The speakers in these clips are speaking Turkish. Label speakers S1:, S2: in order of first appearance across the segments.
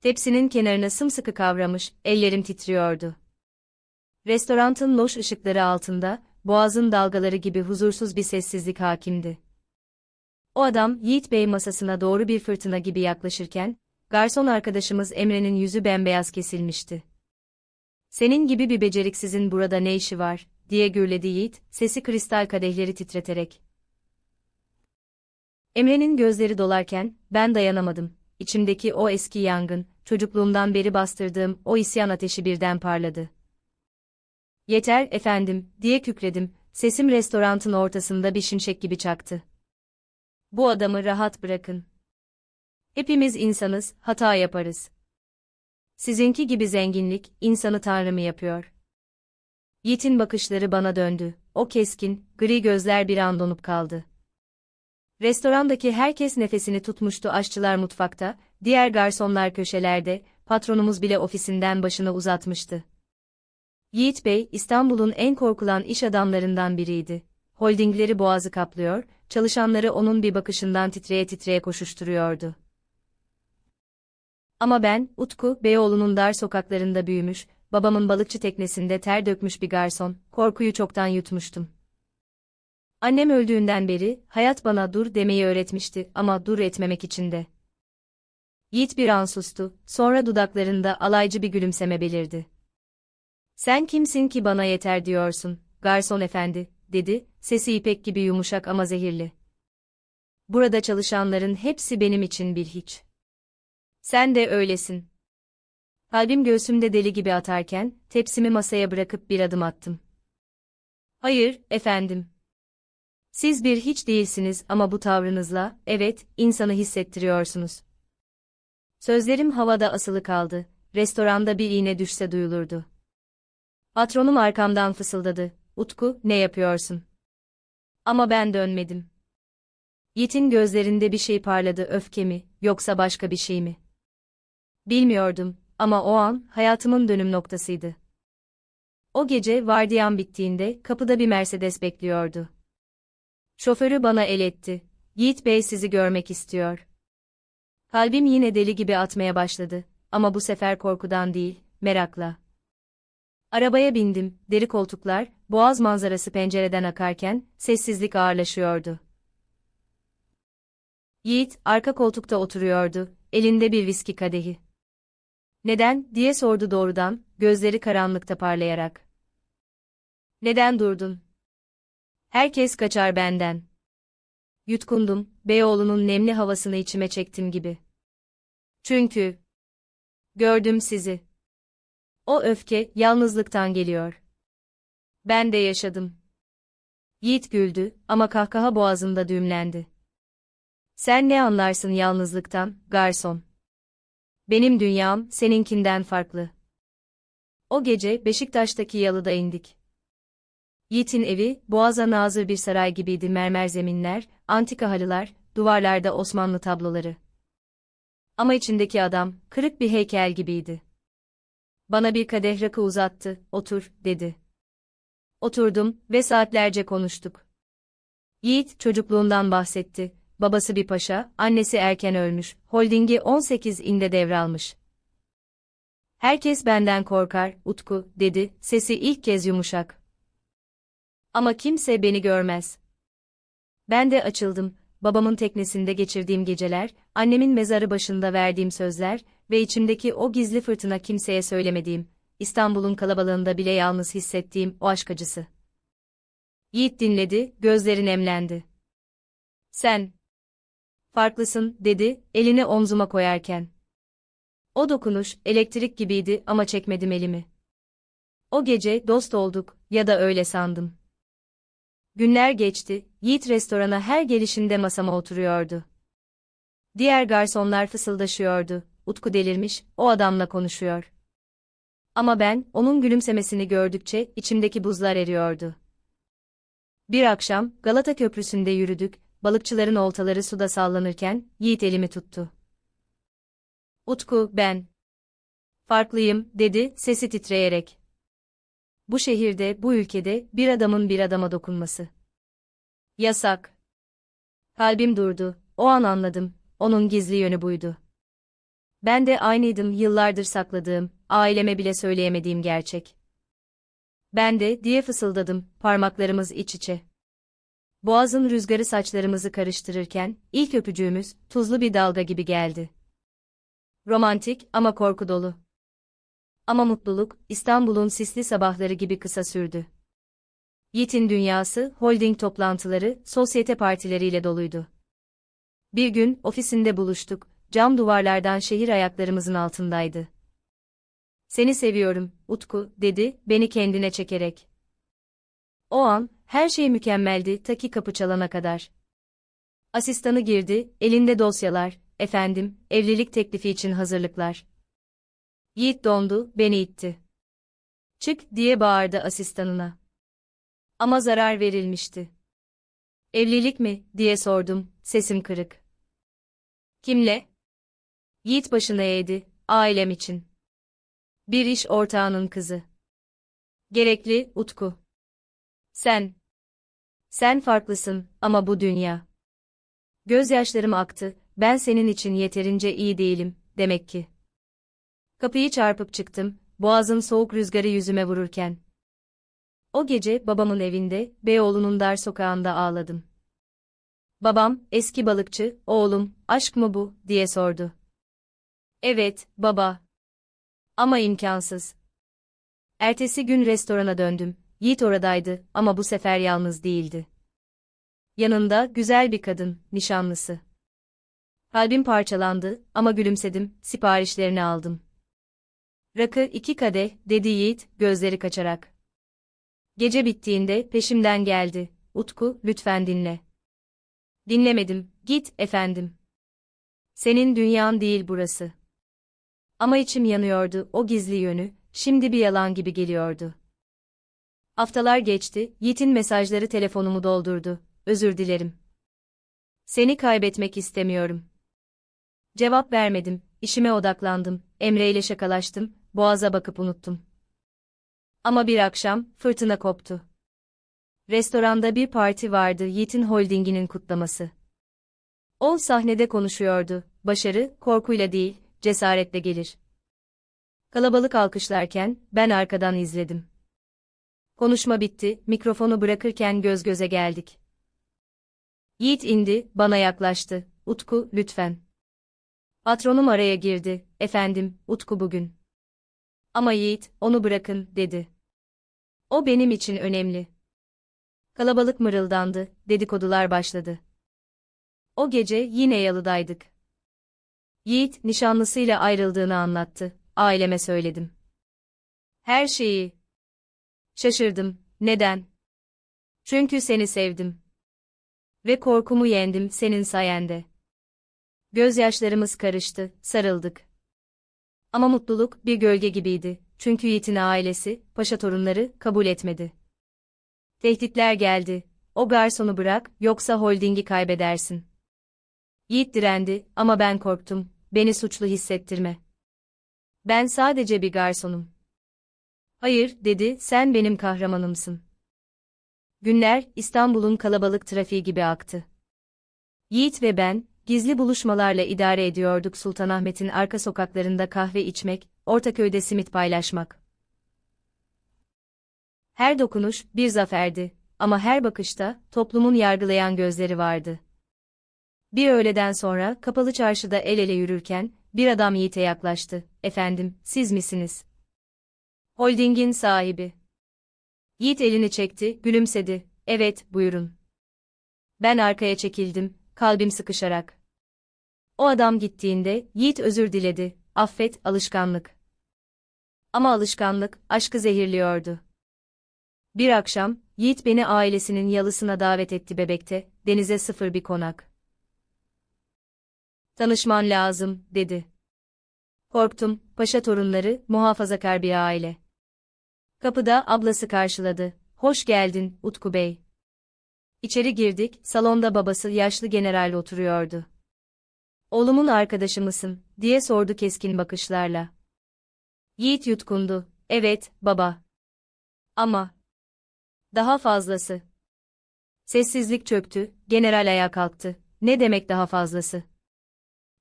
S1: Tepsinin kenarını sımsıkı kavramış, ellerim titriyordu. Restorantın loş ışıkları altında, boğazın dalgaları gibi huzursuz bir sessizlik hakimdi. O adam, Yiğit Bey masasına doğru bir fırtına gibi yaklaşırken, garson arkadaşımız Emre'nin yüzü bembeyaz kesilmişti. Senin gibi bir beceriksizin burada ne işi var, diye gürledi Yiğit, sesi kristal kadehleri titreterek. Emre'nin gözleri dolarken, ben dayanamadım. İçimdeki o eski yangın, çocukluğumdan beri bastırdığım o isyan ateşi birden parladı. Yeter efendim, diye kükredim, sesim restorantın ortasında bir şimşek gibi çaktı. Bu adamı rahat bırakın. Hepimiz insanız, hata yaparız. Sizinki gibi zenginlik, insanı tanrı mı yapıyor? Yiğit'in bakışları bana döndü. O keskin, gri gözler bir an donup kaldı. Restorandaki herkes nefesini tutmuştu aşçılar mutfakta, diğer garsonlar köşelerde, patronumuz bile ofisinden başını uzatmıştı. Yiğit Bey, İstanbul'un en korkulan iş adamlarından biriydi. Holdingleri boğazı kaplıyor, çalışanları onun bir bakışından titreye titreye koşuşturuyordu. Ama ben, Utku, Beyoğlu'nun dar sokaklarında büyümüş, babamın balıkçı teknesinde ter dökmüş bir garson, korkuyu çoktan yutmuştum. Annem öldüğünden beri, hayat bana dur demeyi öğretmişti ama dur etmemek için de. Yiğit bir an sustu, sonra dudaklarında alaycı bir gülümseme belirdi. Sen kimsin ki bana yeter diyorsun, garson efendi, dedi, sesi ipek gibi yumuşak ama zehirli. Burada çalışanların hepsi benim için bir hiç. Sen de öylesin. Kalbim göğsümde deli gibi atarken, tepsimi masaya bırakıp bir adım attım. Hayır, efendim. Siz bir hiç değilsiniz ama bu tavrınızla, evet, insanı hissettiriyorsunuz. Sözlerim havada asılı kaldı, restoranda bir iğne düşse duyulurdu. Patronum arkamdan fısıldadı, Utku, ne yapıyorsun? Ama ben dönmedim. Yiğit'in gözlerinde bir şey parladı öfke mi, yoksa başka bir şey mi? Bilmiyordum ama o an hayatımın dönüm noktasıydı. O gece vardiyam bittiğinde kapıda bir Mercedes bekliyordu. Şoförü bana el etti. Yiğit Bey sizi görmek istiyor. Kalbim yine deli gibi atmaya başladı ama bu sefer korkudan değil, merakla. Arabaya bindim, deri koltuklar, boğaz manzarası pencereden akarken, sessizlik ağırlaşıyordu. Yiğit, arka koltukta oturuyordu, elinde bir viski kadehi. Neden, diye sordu doğrudan, gözleri karanlıkta parlayarak. Neden durdun? Herkes kaçar benden. Yutkundum, Beyoğlu'nun nemli havasını içime çektim gibi. Çünkü gördüm sizi. O öfke yalnızlıktan geliyor. Ben de yaşadım. Yiğit güldü ama kahkaha boğazında düğümlendi. Sen ne anlarsın yalnızlıktan, garson? Benim dünyam seninkinden farklı. O gece Beşiktaş'taki yalıda indik. Yiğit'in evi, boğaza nazır bir saray gibiydi mermer zeminler, antika halılar, duvarlarda Osmanlı tabloları. Ama içindeki adam, kırık bir heykel gibiydi. Bana bir kadeh rakı uzattı, otur, dedi. Oturdum ve saatlerce konuştuk. Yiğit çocukluğundan bahsetti. Babası bir paşa, annesi erken ölmüş, holdingi 18 inde devralmış. Herkes benden korkar, Utku, dedi, sesi ilk kez yumuşak. Ama kimse beni görmez. Ben de açıldım, babamın teknesinde geçirdiğim geceler, annemin mezarı başında verdiğim sözler ve içimdeki o gizli fırtına kimseye söylemediğim, İstanbul'un kalabalığında bile yalnız hissettiğim o aşk acısı. Yiğit dinledi, gözleri nemlendi. Sen. Farklısın, dedi, elini omzuma koyarken. O dokunuş, elektrik gibiydi ama çekmedim elimi. O gece dost olduk, ya da öyle sandım. Günler geçti, Yiğit restorana her gelişinde masama oturuyordu. Diğer garsonlar fısıldaşıyordu, Utku delirmiş, o adamla konuşuyor. Ama ben, onun gülümsemesini gördükçe, içimdeki buzlar eriyordu. Bir akşam, Galata Köprüsü'nde yürüdük, balıkçıların oltaları suda sallanırken, Yiğit elimi tuttu. Utku, ben. Farklıyım, dedi, sesi titreyerek. Bu şehirde, bu ülkede, bir adamın bir adama dokunması. Yasak. Kalbim durdu, o an anladım, onun gizli yönü buydu. Ben de aynıydım yıllardır sakladığım, aileme bile söyleyemediğim gerçek. Ben de, diye fısıldadım, parmaklarımız iç içe. Boğazın rüzgarı saçlarımızı karıştırırken, ilk öpücüğümüz, tuzlu bir dalga gibi geldi. Romantik ama korku dolu. Ama mutluluk, İstanbul'un sisli sabahları gibi kısa sürdü. Yiğit'in dünyası, holding toplantıları, sosyete partileriyle doluydu. Bir gün, ofisinde buluştuk, cam duvarlardan şehir ayaklarımızın altındaydı. Seni seviyorum, Utku, dedi, beni kendine çekerek. O an, her şey mükemmeldi, ta ki kapı çalana kadar. Asistanı girdi, elinde dosyalar, efendim, evlilik teklifi için hazırlıklar. Yiğit dondu, beni itti. Çık, diye bağırdı asistanına. Ama zarar verilmişti. Evlilik mi, diye sordum, sesim kırık. Kimle? Yiğit başını eğdi, ailem için. Bir iş ortağının kızı. Gerekli, Utku. Sen. Sen farklısın ama bu dünya. Gözyaşlarım aktı, ben senin için yeterince iyi değilim, demek ki. Kapıyı çarpıp çıktım, boğazın soğuk rüzgarı yüzüme vururken. O gece babamın evinde, Beyoğlu'nun dar sokağında ağladım. Babam, eski balıkçı, oğlum, aşk mı bu, diye sordu. Evet, baba. Ama imkansız. Ertesi gün restorana döndüm. Yiğit oradaydı ama bu sefer yalnız değildi. Yanında güzel bir kadın, nişanlısı. Kalbim parçalandı ama gülümsedim, siparişlerini aldım. Rakı iki kadeh, dedi Yiğit, gözleri kaçarak. Gece bittiğinde peşimden geldi. Utku, lütfen dinle. Dinlemedim, git, efendim. Senin dünyan değil burası. Ama içim yanıyordu, o gizli yönü, şimdi bir yalan gibi geliyordu. Haftalar geçti, Yiğit'in mesajları telefonumu doldurdu. Özür dilerim. Seni kaybetmek istemiyorum. Cevap vermedim, işime odaklandım, Emre ile şakalaştım, boğaza bakıp unuttum. Ama bir akşam, fırtına koptu. Restoranda bir parti vardı Yiğit'in holdinginin kutlaması. O sahnede konuşuyordu, başarı, korkuyla değil, cesaretle gelir. Kalabalık alkışlarken, ben arkadan izledim. Konuşma bitti, mikrofonu bırakırken göz göze geldik. Yiğit indi, bana yaklaştı. Utku, lütfen. Patronum araya girdi. Efendim, Utku bugün. Ama Yiğit, onu bırakın, dedi. O benim için önemli. Kalabalık mırıldandı, dedikodular başladı. O gece yine yalıdaydık. Yiğit, nişanlısıyla ayrıldığını anlattı. Aileme söyledim. Her şeyi. Şaşırdım. Neden? Çünkü seni sevdim. Ve korkumu yendim senin sayende. Gözyaşlarımız karıştı, sarıldık. Ama mutluluk bir gölge gibiydi. Çünkü Yiğit'in ailesi, paşa torunları, kabul etmedi. Tehditler geldi. O garsonu bırak, yoksa holdingi kaybedersin. Yiğit direndi ama ben korktum. Beni suçlu hissettirme. Ben sadece bir garsonum. Hayır, dedi, sen benim kahramanımsın. Günler, İstanbul'un kalabalık trafiği gibi aktı. Yiğit ve ben, gizli buluşmalarla idare ediyorduk Sultanahmet'in arka sokaklarında kahve içmek, Ortaköy'de simit paylaşmak. Her dokunuş, bir zaferdi, ama her bakışta, toplumun yargılayan gözleri vardı. Bir öğleden sonra, kapalı çarşıda el ele yürürken, bir adam Yiğit'e yaklaştı. Efendim, siz misiniz? Holdingin sahibi. Yiğit elini çekti, gülümsedi. Evet, buyurun. Ben arkaya çekildim, kalbim sıkışarak. O adam gittiğinde, Yiğit özür diledi. Affet, alışkanlık. Ama alışkanlık, aşkı zehirliyordu. Bir akşam, Yiğit beni ailesinin yalısına davet etti bebekte, denize sıfır bir konak. Tanışman lazım, dedi. Korktum, paşa torunları, muhafazakar bir aile. Kapıda ablası karşıladı. Hoş geldin, Utku Bey. İçeri girdik, salonda babası yaşlı general oturuyordu. Oğlumun arkadaşı mısın, diye sordu keskin bakışlarla. Yiğit yutkundu. Evet, baba. Ama. Daha fazlası. Sessizlik çöktü, general ayağa kalktı. Ne demek daha fazlası?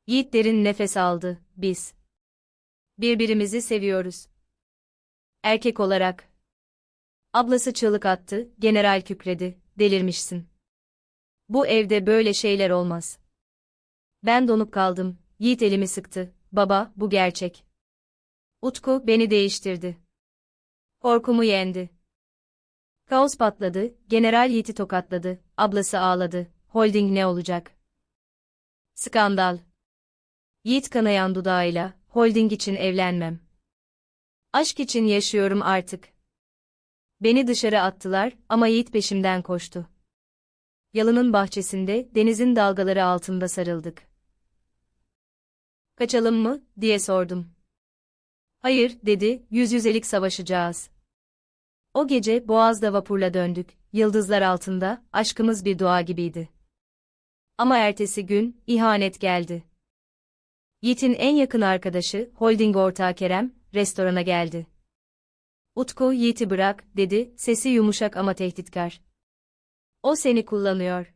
S1: Yiğit derin nefes aldı, biz. Birbirimizi seviyoruz. Erkek olarak. Ablası çığlık attı, general kükredi, delirmişsin. Bu evde böyle şeyler olmaz. Ben donup kaldım, Yiğit elimi sıktı, baba, bu gerçek. Utku, beni değiştirdi. Korkumu yendi. Kaos patladı, general Yiğit'i tokatladı, ablası ağladı, holding ne olacak? Skandal. Yiğit kanayan dudağıyla, holding için evlenmem. Aşk için yaşıyorum artık. Beni dışarı attılar ama Yiğit peşimden koştu. Yalının bahçesinde denizin dalgaları altında sarıldık. Kaçalım mı, diye sordum. Hayır, dedi, yüz yüzelik savaşacağız. O gece Boğaz'da vapurla döndük, yıldızlar altında, aşkımız bir dua gibiydi. Ama ertesi gün, ihanet geldi. Yiğit'in en yakın arkadaşı, holding ortağı Kerem, restorana geldi. Utku, Yiğit'i bırak, dedi, sesi yumuşak ama tehditkar. O seni kullanıyor.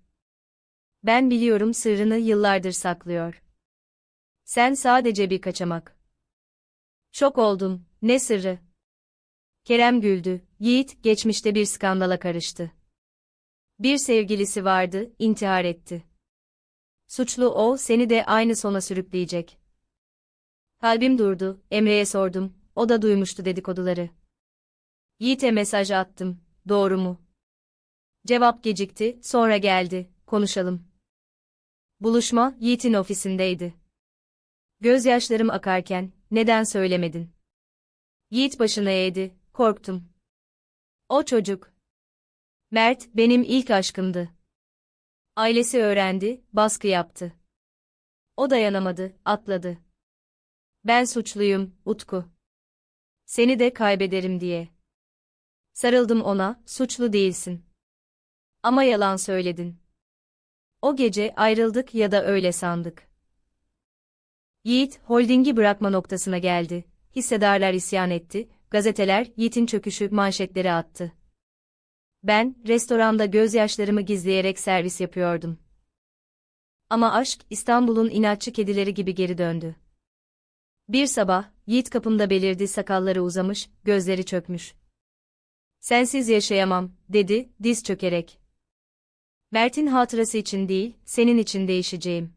S1: Ben biliyorum sırrını yıllardır saklıyor. Sen sadece bir kaçamak. Şok oldum, ne sırrı? Kerem güldü, Yiğit, geçmişte bir skandala karıştı. Bir sevgilisi vardı, intihar etti. Suçlu o, seni de aynı sona sürükleyecek. Kalbim durdu, Emre'ye sordum, o da duymuştu dedikoduları. Yiğit'e mesaj attım, doğru mu? Cevap gecikti, sonra geldi, konuşalım. Buluşma, Yiğit'in ofisindeydi. Gözyaşlarım akarken, neden söylemedin? Yiğit başını eğdi, korktum. O çocuk. Mert, benim ilk aşkımdı. Ailesi öğrendi, baskı yaptı. O dayanamadı, atladı. Ben suçluyum, Utku. Seni de kaybederim diye. Sarıldım ona, suçlu değilsin. Ama yalan söyledin. O gece ayrıldık ya da öyle sandık. Yiğit, holdingi bırakma noktasına geldi. Hissedarlar isyan etti, gazeteler Yiğit'in çöküşü manşetleri attı. Ben, restoranda gözyaşlarımı gizleyerek servis yapıyordum. Ama aşk, İstanbul'un inatçı kedileri gibi geri döndü. Bir sabah, Yiğit kapımda belirdi sakalları uzamış, gözleri çökmüş. Sensiz yaşayamam, dedi, diz çökerek. Mert'in hatırası için değil, senin için değişeceğim.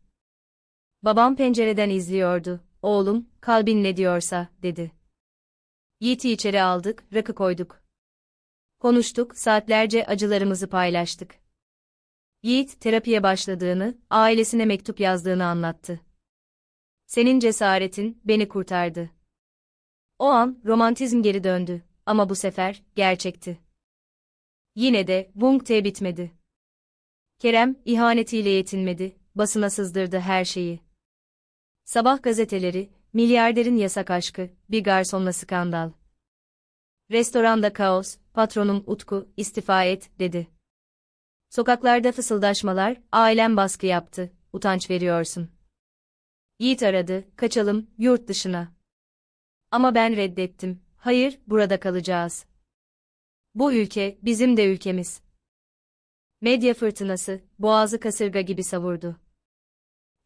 S1: Babam pencereden izliyordu. Oğlum, kalbin ne diyorsa, dedi. Yiğit'i içeri aldık, rakı koyduk. Konuştuk, saatlerce acılarımızı paylaştık. Yiğit, terapiye başladığını, ailesine mektup yazdığını anlattı. Senin cesaretin, beni kurtardı. O an, romantizm geri döndü. Ama bu sefer, gerçekti. Yine de, Bung Te bitmedi. Kerem, ihanetiyle yetinmedi, basına sızdırdı her şeyi. Sabah gazeteleri, milyarderin yasak aşkı, bir garsonla skandal. Restoranda kaos, patronum Utku, istifa et, dedi. Sokaklarda fısıldaşmalar, ailem baskı yaptı, utanç veriyorsun. Yiğit aradı, kaçalım, yurt dışına. Ama ben reddettim, hayır, burada kalacağız. Bu ülke, bizim de ülkemiz. Medya fırtınası, boğazı kasırga gibi savurdu.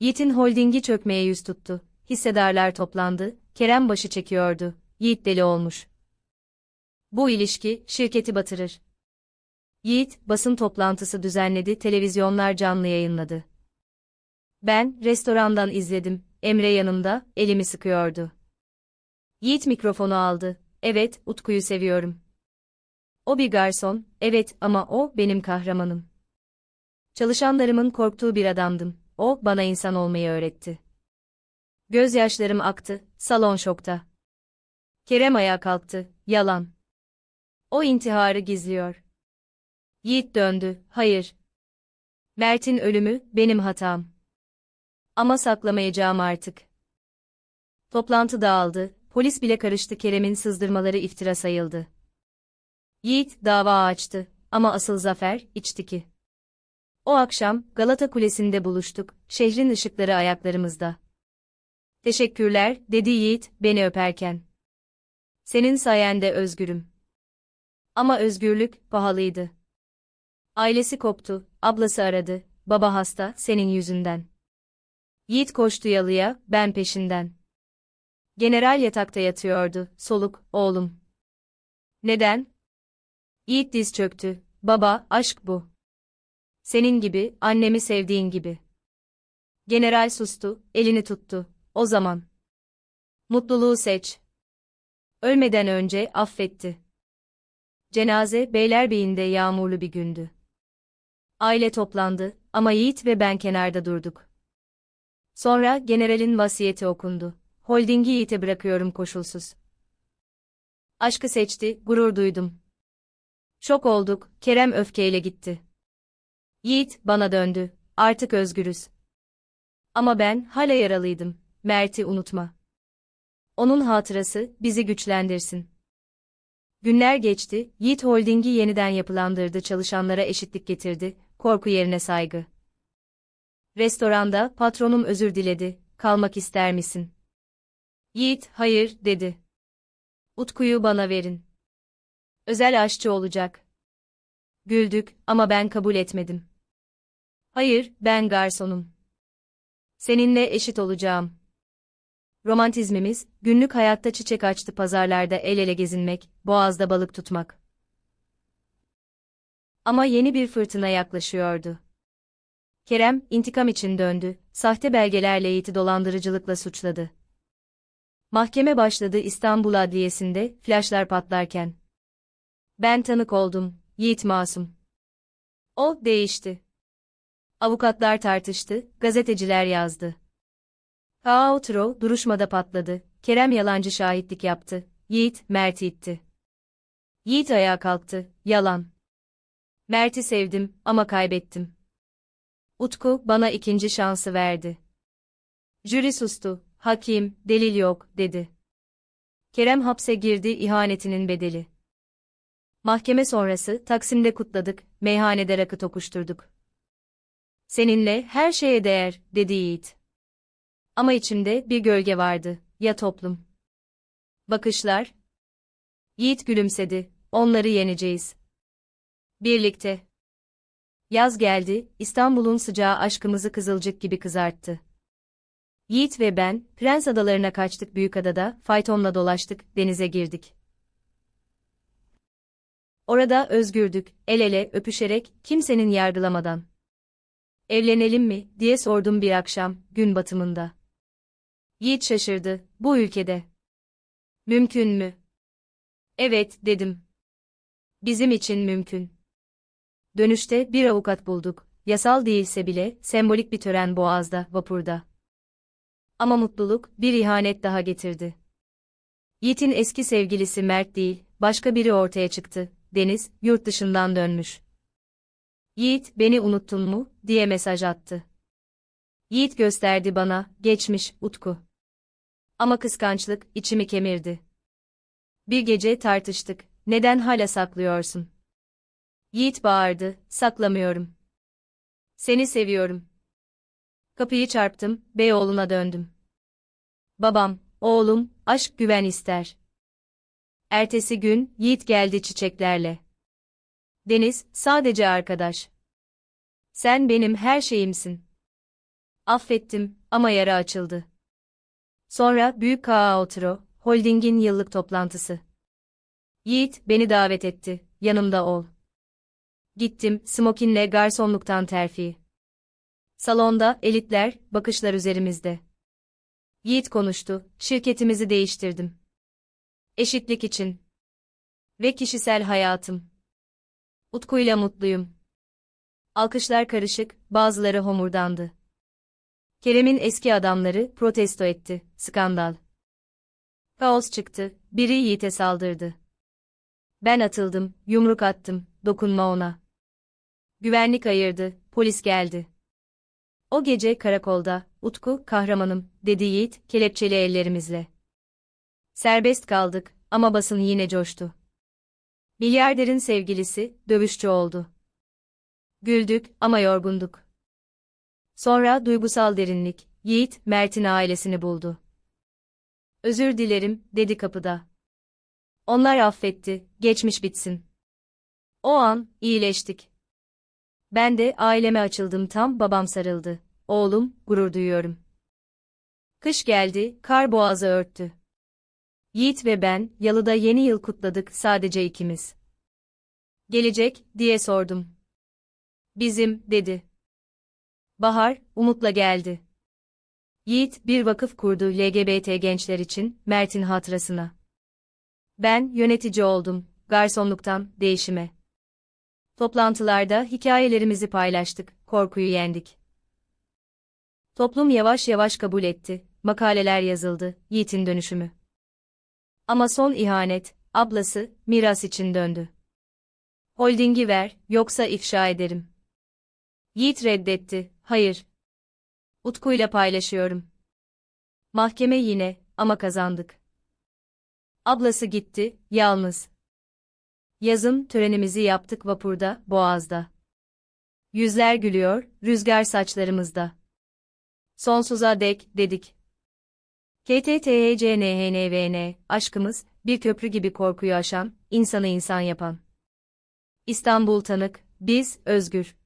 S1: Yiğit'in holdingi çökmeye yüz tuttu. Hissedarlar toplandı, Kerem başı çekiyordu. Yiğit deli olmuş. Bu ilişki, şirketi batırır. Yiğit, basın toplantısı düzenledi, televizyonlar canlı yayınladı. Ben, restorandan izledim, Emre yanımda, elimi sıkıyordu. Yiğit mikrofonu aldı, evet, Utku'yu seviyorum. O bir garson, evet ama o, benim kahramanım. Çalışanlarımın korktuğu bir adamdım, o, bana insan olmayı öğretti. Gözyaşlarım aktı, salon şokta. Kerem ayağa kalktı, yalan. O intiharı gizliyor. Yiğit döndü, hayır. Mert'in ölümü, benim hatam. Ama saklamayacağım artık. Toplantı dağıldı, polis bile karıştı Kerem'in sızdırmaları iftira sayıldı. Yiğit, dava açtı, ama asıl zafer, içtiki. O akşam, Galata Kulesi'nde buluştuk, şehrin ışıkları ayaklarımızda. Teşekkürler, dedi Yiğit, beni öperken. Senin sayende özgürüm. Ama özgürlük, pahalıydı. Ailesi koptu, ablası aradı, baba hasta, senin yüzünden. Yiğit koştu yalıya, ben peşinden. General yatakta yatıyordu, soluk, oğlum. Neden? Yiğit diz çöktü. Baba, aşk bu. Senin gibi, annemi sevdiğin gibi. General sustu, elini tuttu. O zaman. Mutluluğu seç. Ölmeden önce affetti. Cenaze Beylerbeyi'nde yağmurlu bir gündü. Aile toplandı ama Yiğit ve ben kenarda durduk. Sonra generalin vasiyeti okundu. Holdingi Yiğit'e bırakıyorum koşulsuz. Aşkı seçti, gurur duydum. Şok olduk, Kerem öfkeyle gitti. Yiğit bana döndü. Artık özgürüz. Ama ben hala yaralıydım. Mert'i unutma. Onun hatırası bizi güçlendirsin. Günler geçti, Yiğit Holding'i yeniden yapılandırdı, çalışanlara eşitlik getirdi, korku yerine saygı. Restoranda patronum özür diledi, kalmak ister misin? Yiğit, hayır, dedi. Utku'yu bana verin. Özel aşçı olacak. Güldük ama ben kabul etmedim. Hayır, ben garsonum. Seninle eşit olacağım. Romantizmimiz, günlük hayatta çiçek açtı pazarlarda el ele gezinmek, boğazda balık tutmak. Ama yeni bir fırtına yaklaşıyordu. Kerem, intikam için döndü, sahte belgelerle Yiğit'i dolandırıcılıkla suçladı. Mahkeme başladı İstanbul Adliyesi'nde, flaşlar patlarken. Ben tanık oldum, Yiğit masum. O, değişti. Avukatlar tartıştı, gazeteciler yazdı. Outro duruşmada patladı. Kerem yalancı şahitlik yaptı. Yiğit, Mert'i itti. Yiğit ayağa kalktı. Yalan. Mert'i sevdim ama kaybettim. Utku bana ikinci şansı verdi. Jüri sustu. Hakim, delil yok, dedi. Kerem hapse girdi ihanetinin bedeli. Mahkeme sonrası Taksim'de kutladık, meyhanede rakı tokuşturduk. Seninle her şeye değer, dedi Yiğit. Ama içimde bir gölge vardı, ya toplum. Bakışlar. Yiğit gülümsedi, onları yeneceğiz. Birlikte. Yaz geldi, İstanbul'un sıcağı aşkımızı kızılcık gibi kızarttı. Yiğit ve ben, Prens Adalarına kaçtık Büyükada'da, faytonla dolaştık, denize girdik. Orada özgürdük, el ele, öpüşerek, kimsenin yargılamadan. Evlenelim mi, diye sordum bir akşam, gün batımında. Yiğit şaşırdı, bu ülkede. Mümkün mü? Evet, dedim. Bizim için mümkün. Dönüşte bir avukat bulduk, yasal değilse bile, sembolik bir tören boğazda, vapurda. Ama mutluluk, bir ihanet daha getirdi. Yiğit'in eski sevgilisi Mert değil, başka biri ortaya çıktı, Deniz, yurt dışından dönmüş. Yiğit, beni unuttun mu, diye mesaj attı. Yiğit gösterdi bana, geçmiş, Utku. Ama kıskançlık, içimi kemirdi. Bir gece tartıştık, neden hala saklıyorsun? Yiğit bağırdı, saklamıyorum. Seni seviyorum. Kapıyı çarptım, Beyoğlu'na döndüm. Babam, oğlum, aşk güven ister. Ertesi gün, Yiğit geldi çiçeklerle. Deniz, sadece arkadaş. Sen benim her şeyimsin. Affettim ama yara açıldı. Sonra Büyük Outro, Holding'in yıllık toplantısı. Yiğit beni davet etti, yanımda ol. Gittim, smokinle garsonluktan terfi. Salonda, elitler, bakışlar üzerimizde. Yiğit konuştu, şirketimizi değiştirdim. Eşitlik için. Ve kişisel hayatım. Utkuyla mutluyum. Alkışlar karışık, bazıları homurdandı. Kerem'in eski adamları protesto etti, skandal. Kaos çıktı, biri Yiğit'e saldırdı. Ben atıldım, yumruk attım, dokunma ona. Güvenlik ayırdı, polis geldi. O gece karakolda, Utku, kahramanım, dedi Yiğit, kelepçeli ellerimizle. Serbest kaldık, ama basın yine coştu. Milyarderin sevgilisi, dövüşçü oldu. Güldük, ama yorgunduk. Sonra duygusal derinlik, Yiğit, Mert'in ailesini buldu. Özür dilerim, dedi kapıda. Onlar affetti, geçmiş bitsin. O an, iyileştik. Ben de aileme açıldım tam babam sarıldı. Oğlum, gurur duyuyorum. Kış geldi, kar boğazı örttü. Yiğit ve ben, yalıda yeni yıl kutladık sadece ikimiz. Gelecek, diye sordum. Bizim, dedi. Bahar, umutla geldi. Yiğit bir vakıf kurdu LGBT gençler için, Mert'in hatırasına. Ben, yönetici oldum, garsonluktan, değişime. Toplantılarda hikayelerimizi paylaştık, korkuyu yendik. Toplum yavaş yavaş kabul etti, makaleler yazıldı, Yiğit'in dönüşümü. Ama son ihanet, ablası, miras için döndü. Holdingi ver, yoksa ifşa ederim. Yiğit reddetti, hayır. Utku'yla paylaşıyorum. Mahkeme yine, ama kazandık. Ablası gitti, yalnız. Yazın törenimizi yaptık vapurda, boğazda. Yüzler gülüyor, rüzgar saçlarımızda. Sonsuza dek, dedik. KTTHCNHNVN, aşkımız, bir köprü gibi korkuyu aşan, insanı insan yapan. İstanbul tanık, biz, özgür.